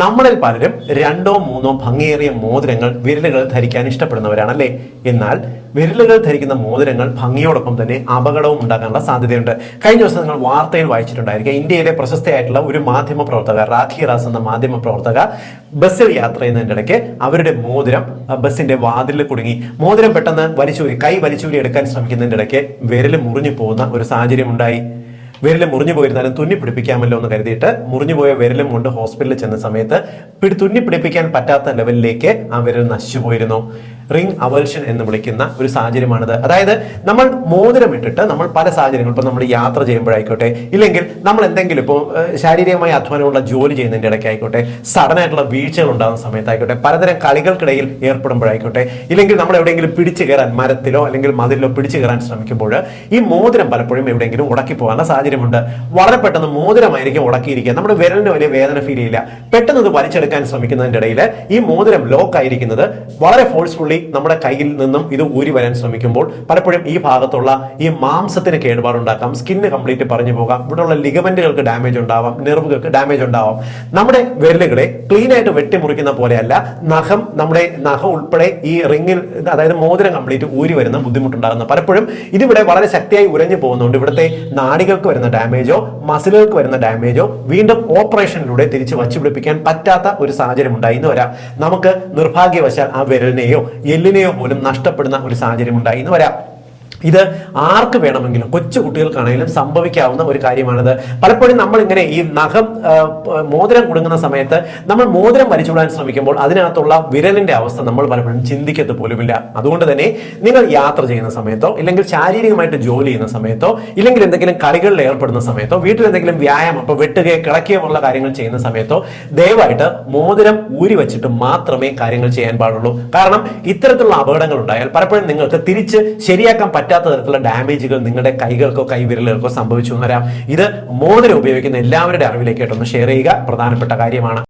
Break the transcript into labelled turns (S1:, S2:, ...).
S1: നമ്മളിൽ പലരും രണ്ടോ മൂന്നോ ഭംഗിയേറിയ മോതിരങ്ങൾ വിരലുകൾ ധരിക്കാൻ ഇഷ്ടപ്പെടുന്നവരാണല്ലേ? എന്നാൽ വിരലുകൾ ധരിക്കുന്ന മോതിരങ്ങൾ ഭംഗിയോടൊപ്പം തന്നെ അപകടവും ഉണ്ടാകാനുള്ള സാധ്യതയുണ്ട്. കഴിഞ്ഞ ദിവസം നിങ്ങൾ വാർത്തയിൽ വായിച്ചിട്ടുണ്ടായിരിക്കും ഇന്ത്യയിലെ പ്രശസ്തയായിട്ടുള്ള ഒരു മാധ്യമ പ്രവർത്തക റാഖി റാസ് എന്ന മാധ്യമ പ്രവർത്തക ബസ്സിൽ യാത്ര ചെയ്യുന്നതിന്റെ ഇടയ്ക്ക് അവരുടെ മോതിരം ബസ്സിന്റെ വാതിലിൽ കുടുങ്ങി. മോതിരം പെട്ടെന്ന് വലിച്ചൂരി കൈ വലിച്ചൂരി എടുക്കാൻ ശ്രമിക്കുന്നതിന്റെ ഇടയ്ക്ക് വിരൽ മുറിഞ്ഞു പോകുന്ന ഒരു സാഹചര്യം ഉണ്ടായി വിരൽ മുറിഞ്ഞു പോയിരുന്നാലും തുന്നി പിടിപ്പിക്കാമല്ലോ എന്ന് കരുതിയിട്ട് മുറിഞ്ഞു പോയ വിരലും കൊണ്ട് ഹോസ്പിറ്റലിൽ ചെന്ന സമയത്ത് തുന്നി പിടിപ്പിക്കാൻ പറ്റാത്ത ലെവലിലേക്ക് ആ വിരൽ നശിച്ചു പോയിരുന്നു. റിംഗ് അവൽഷൻ എന്ന് വിളിക്കുന്ന ഒരു സാഹചര്യമാണിത്. അതായത് നമ്മൾ മോതിരം ഇട്ടിട്ട് നമ്മൾ പല സാഹചര്യങ്ങൾ ഇപ്പോൾ നമ്മൾ യാത്ര ചെയ്യുമ്പോഴായിക്കോട്ടെ ഇല്ലെങ്കിൽ നമ്മൾ എന്തെങ്കിലും ഇപ്പോൾ ശാരീരികമായി അധ്വാനമുള്ള ജോലി ചെയ്യുന്നതിന്റെ ഇടയ്ക്കായിക്കോട്ടെ സഡൻ ആയിട്ടുള്ള വീഴ്ചകൾ ഉണ്ടാകുന്ന സമയത്തായിക്കോട്ടെ പലതരം കളികൾക്കിടയിൽ ഏർപ്പെടുമ്പോഴായിക്കോട്ടെ ഇല്ലെങ്കിൽ നമ്മൾ എവിടെയെങ്കിലും പിടിച്ചു കയറാൻ മരത്തിലോ അല്ലെങ്കിൽ മതിലിലോ പിടിച്ചു കയറാൻ ശ്രമിക്കുമ്പോൾ ഈ മോതിരം പലപ്പോഴും എവിടെയെങ്കിലും ഉടക്കി പോകാനുള്ള സാഹചര്യമുണ്ട്. വളരെ പെട്ടെന്ന് മോതിരമായിരിക്കും ഉടക്കിയിരിക്കുക. നമ്മുടെ വിരലിന് വലിയ വേദന ഫീൽ ചെയ്യില്ല. പെട്ടെന്ന് ഇത് വലിച്ചെടുക്കാൻ ശ്രമിക്കുന്നതിന്റെ ഇടയിൽ ഈ മോതിരം ലോക്ക് ആയിരിക്കുന്നത് വളരെ ഫോഴ്സ്ഫുള്ളി നമ്മുടെ കയ്യിൽ നിന്നും ഇത് ഊരി വരാൻ ശ്രമിക്കുമ്പോൾ പലപ്പോഴും ഈ ഭാഗത്തുള്ള ഈ മാംസത്തിന് കേടുപാടുണ്ടാക്കാം സ്കിന്ന് കംപ്ലീറ്റ് പറഞ്ഞു പോകാം ഇവിടെയുള്ള ലിഗമെന്റുകൾക്ക് ഡാമേജ് ഉണ്ടാവാം നെർവുകൾക്ക് ഡാമേജ് ഉണ്ടാവാം. നമ്മുടെ വിരലുകളെ ക്ലീൻ ആയിട്ട് വെട്ടിമുറിക്കുന്ന പോലെയല്ല നഖം നമ്മുടെ നഖം ഉൾപ്പെടെ ഈ റിങ്ങിൽ അതായത് മോതിരം കംപ്ലീറ്റ് ഊരി വരുന്ന ബുദ്ധിമുട്ടുണ്ടാകുന്ന പലപ്പോഴും ഇതിവിടെ വളരെ ശക്തിയായി ഉരഞ്ഞു പോകുന്നുണ്ട്. ഇവിടുത്തെ നാടികൾക്ക് വരുന്ന ഡാമേജോ മസിലുകൾക്ക് വരുന്ന ഡാമേജോ വീണ്ടും ഓപ്പറേഷനിലൂടെ തിരിച്ച് വച്ചുപിടിപ്പിക്കാൻ പറ്റാത്ത ഒരു സാഹചര്യം ഉണ്ടായി. എന്ന് വരാം നമുക്ക് നിർഭാഗ്യവശാൽ ആ വിരലിനെയോ എല്ലിനെയോ പോലും നഷ്ടപ്പെടുന്ന ഒരു സാഹചര്യം ഉണ്ടായി എന്ന് വരാം. ഇത് ആർക്ക് വേണമെങ്കിലും കൊച്ചു കുട്ടികൾക്കാണെങ്കിലും സംഭവിക്കാവുന്ന ഒരു കാര്യമാണിത്. പലപ്പോഴും നമ്മൾ ഇങ്ങനെ ഈ നഖം മോതിരം കുടുങ്ങുന്ന സമയത്ത് നമ്മൾ മോതിരം വലിച്ചുവിടാൻ ശ്രമിക്കുമ്പോൾ അതിനകത്തുള്ള വിരലിന്റെ അവസ്ഥ നമ്മൾ പലപ്പോഴും ചിന്തിക്കത്ത് പോലുമില്ല. അതുകൊണ്ട് തന്നെ നിങ്ങൾ യാത്ര ചെയ്യുന്ന സമയത്തോ ഇല്ലെങ്കിൽ ശാരീരികമായിട്ട് ജോലി ചെയ്യുന്ന സമയത്തോ ഇല്ലെങ്കിൽ എന്തെങ്കിലും കളികളിൽ ഏർപ്പെടുന്ന സമയത്തോ വീട്ടിൽ എന്തെങ്കിലും വ്യായാമം ഇപ്പോൾ വെട്ടുകയോ കിളക്കുകയോ പോലുള്ള കാര്യങ്ങൾ ചെയ്യുന്ന സമയത്തോ ദയവായിട്ട് മോതിരം ഊരി വെച്ചിട്ട് മാത്രമേ കാര്യങ്ങൾ ചെയ്യാൻ പാടുള്ളൂ. കാരണം ഇത്തരത്തിലുള്ള അപകടങ്ങൾ ഉണ്ടായാൽ പലപ്പോഴും നിങ്ങൾക്ക് തിരിച്ച് ശരിയാക്കാൻ പറ്റാത്ത തരത്തിലുള്ള ഡാമേജുകൾ നിങ്ങളുടെ കൈകൾക്കോ കൈവിരലുകൾക്കോ സംഭവിച്ചു വരാം. ഇത് മോതിരം ഉപയോഗിക്കുന്ന എല്ലാവരുടെ അറിവിലേക്ക് ഒന്ന് ഷെയർ ചെയ്യുക. പ്രധാനപ്പെട്ട കാര്യമാണ്.